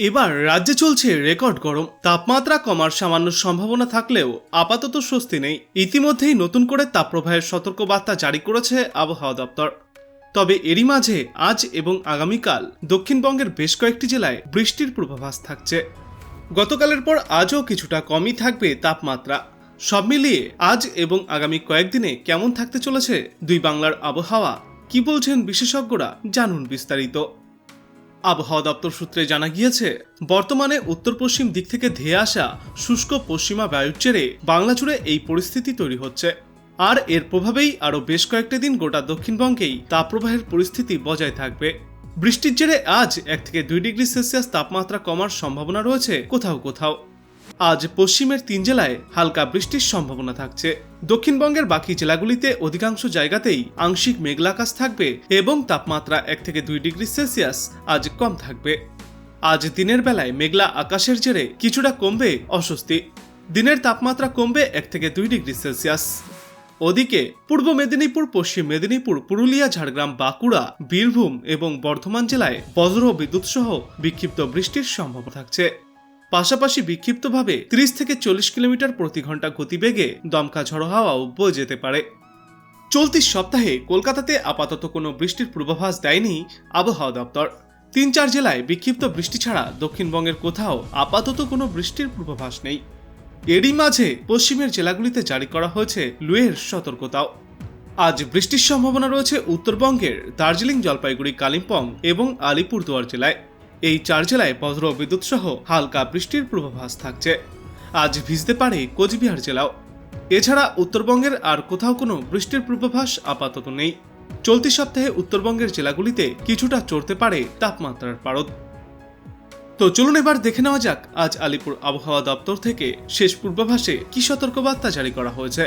এবার রাজ্যে চলছে রেকর্ড গরম। তাপমাত্রা কমার সামান্য সম্ভাবনা থাকলেও আপাতত স্বস্তি নেই। ইতিমধ্যেই নতুন করে তাপপ্রবাহের সতর্কবার্তা জারি করেছে আবহাওয়া দপ্তর। তবে এরই মাঝে আজ এবং আগামীকাল দক্ষিণবঙ্গের বেশ কয়েকটি জেলায় বৃষ্টির পূর্বাভাস থাকছে। গতকালের পর আজও কিছুটা কমই থাকবে তাপমাত্রা। সব মিলিয়ে আজ এবং আগামী কয়েকদিনে কেমন থাকতে চলেছে দুই বাংলার আবহাওয়া? কি বলছেন বিশেষজ্ঞরা জানুন বিস্তারিত। আবহাওয়া দপ্তর সূত্রে জানা গিয়েছে, বর্তমানে উত্তর পশ্চিম দিক থেকে ধেয়ে আসা শুষ্ক পশ্চিমা বায়ুর জেরে বাংলা জুড়ে এই পরিস্থিতি তৈরি হচ্ছে। আর এর প্রভাবেই আরও বেশ কয়েকটি দিন গোটা দক্ষিণবঙ্গেই তাপপ্রবাহের পরিস্থিতি বজায় থাকবে। বৃষ্টির জেরে আজ এক থেকে দুই ডিগ্রি সেলসিয়াস তাপমাত্রা কমার সম্ভাবনা রয়েছে কোথাও কোথাও। আজ পশ্চিমের তিন জেলায় হালকা বৃষ্টির সম্ভাবনা থাকছে। দক্ষিণবঙ্গের বাকি জেলাগুলিতে অধিকাংশ জায়গাতেই আংশিক মেঘলাকাশ থাকবে এবং তাপমাত্রা এক থেকে দুই ডিগ্রি সেলসিয়াস আজ কম থাকবে। আজ দিনের বেলায় মেঘলা আকাশের জেরে কিছুটা কমবে অস্বস্তি। দিনের তাপমাত্রা কমবে এক থেকে দুই ডিগ্রি সেলসিয়াস। ওদিকে পূর্ব মেদিনীপুর, পশ্চিম মেদিনীপুর, পুরুলিয়া, ঝাড়গ্রাম, বাঁকুড়া, বীরভূম এবং বর্ধমান জেলায় বজ্র বিদ্যুৎ সহ বিক্ষিপ্ত বৃষ্টির সম্ভাবনা থাকছে। পাশাপাশি বিক্ষিপ্তভাবে 30 থেকে চল্লিশ কিলোমিটার প্রতি ঘণ্টা গতিবেগে দমকা ঝড়ো হাওয়াও বয়ে যেতে পারে। চলতি সপ্তাহে কলকাতাতে আপাতত কোনো বৃষ্টির পূর্বাভাস দেয়নি আবহাওয়া দপ্তর। তিন চার জেলায় বিক্ষিপ্ত বৃষ্টি ছাড়া দক্ষিণবঙ্গের কোথাও আপাতত কোনো বৃষ্টির পূর্বাভাস নেই। এরই মাঝে পশ্চিমের জেলাগুলিতে জারি করা হয়েছে লুয়ের সতর্কতাও। আজ বৃষ্টির সম্ভাবনা রয়েছে উত্তরবঙ্গের দার্জিলিং, জলপাইগুড়ি, কালিম্পং এবং আলিপুরদুয়ার জেলায়। এই চার জেলায় বজ্র বিদ্যুৎ সহ হালকা বৃষ্টির পূর্বাভাস থাকছে। আজ ভিজতে পারে কোচবিহার জেলাও। এছাড়া উত্তরবঙ্গের আর কোথাও কোনো বৃষ্টির পূর্বাভাস আপাতত নেই। চলতি সপ্তাহে উত্তরবঙ্গের জেলাগুলিতে কিছুটা চড়তে পারে তাপমাত্রার পারদ। তো চলুন এবার দেখে নেওয়া যাক আজ আলিপুর আবহাওয়া দপ্তর থেকে শেষ পূর্বাভাসে কি সতর্কবার্তা জারি করা হয়েছে।